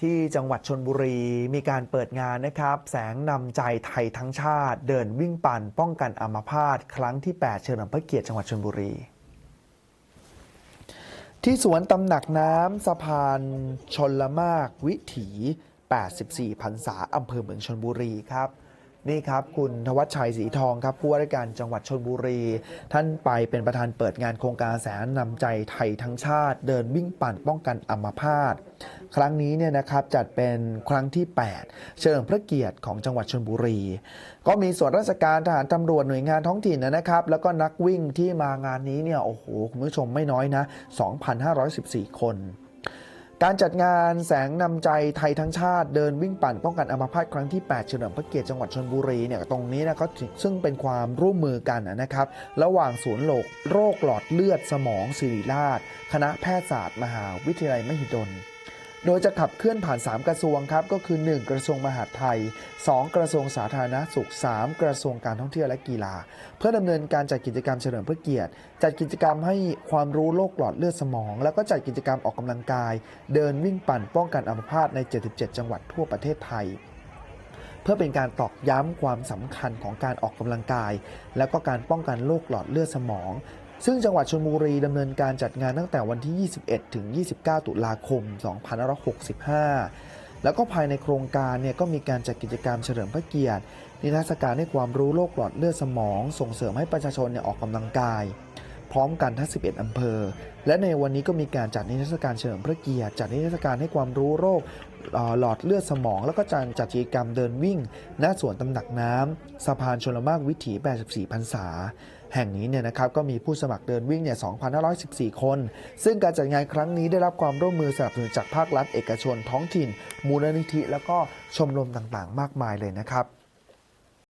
ที่จังหวัดชนบุรีมีการเปิดงานนะครับ แสงนำใจไทยทั้งชาติ เดินวิ่งปั่นป้องกันอัมพาตครั้งที่ 8 เฉลิมพระเกียรติจังหวัดชนบุรี ที่สวนตำหนักน้ำสะพานชนละมากวิถี 84พรรษาอำเภอเมืองชนบุรีครับ นี่ครับคุณทวัชชัยศรีทองครับผู้ว่าราชการจังหวัดชนบุรี ท่านไปเป็นประธานเปิดงานโครงการแสนนำใจไทยทั้งชาติ เดินวิ่งปั่นป้องกันอัมพาตครั้งนี้เนี่ยนะครับจัดเป็นครั้งที่ 8 เฉลิมพระเกียรติของจังหวัดชนบุรี ก็มีส่วนราชการทหารตำรวจหน่วยงานท้องถิ่นนะครับ แล้วก็นักวิ่งที่มางานนี้เนี่ยโอ้โหคุณผู้ชมไม่น้อยนะ 2,514 คน การจัดงานแสงนำใจไทยทั้งชาติเดินวิ่งปั่นป้องกันอัมพาตครั้งที่ 8 เฉลิมพระเกียรติจังหวัดชนบุรีเนี่ยตรงนี้นะก็ซึ่งเป็นความร่วมมือกันนะครับ ระหว่างศูนย์โรคโรคหลอดเลือดสมองศิริราช คณะแพทยศาสตร์ มหาวิทยาลัยมหิดล โดยจะขับเคลื่อนผ่าน 3 กระทรวงครับ ก็คือ 1 กระทรวงมหาดไทย 2 กระทรวงสาธารณสุข 3 กระทรวงการท่องเที่ยวและกีฬา เพื่อดำเนินการจัดกิจกรรมเฉลิมพระเกียรติ จัดกิจกรรมให้ความรู้โรคหลอดเลือดสมอง แล้วก็จัดกิจกรรมออกกำลังกาย เดินวิ่งปั่นป้องกันอัมพาตใน 77 จังหวัดทั่วประเทศไทยเพื่อเป็นการตอกย้ำความสำคัญของการออกกำลังกาย แล้วก็การป้องกันโรคหลอดเลือดสมอง ซึ่งจังหวัดชลบุรีดำเนินการจัดงานตั้งแต่วันที่ 21 ถึง 29 ตุลาคม 2565 แล้วก็ภายในโครงการเนี่ยก็มีการจัดกิจกรรมเฉลิมพระเกียรติ นิทรรศการให้ความรู้โรคหลอดเลือดสมอง ส่งเสริมให้ประชาชนเนี่ยออกกำลังกาย พร้อมกันทั้ง 11 อำเภอ และในวันนี้ก็มีการจัดนิทรรศการเฉลิมพระเกียรติ จัดนิทรรศการให้ความรู้โรคหลอดเลือดสมอง แล้วก็จัดจัดกิจกรรมเดินวิ่งณสวนตำหนักน้ำสะพานชลมากวิถี 84พรรษา แห่งนี้เนี่ยนะครับก็มีผู้สมัครเดินวิ่งเนี่ย 2,514 คน ซึ่งการจัดงานครั้งนี้ได้รับความร่วมมือสนับสนุนจากภาครัฐ เอกชนท้องถิ่น มูลนิธิ แล้วก็ชมรมต่างๆ มากมายเลยนะครับ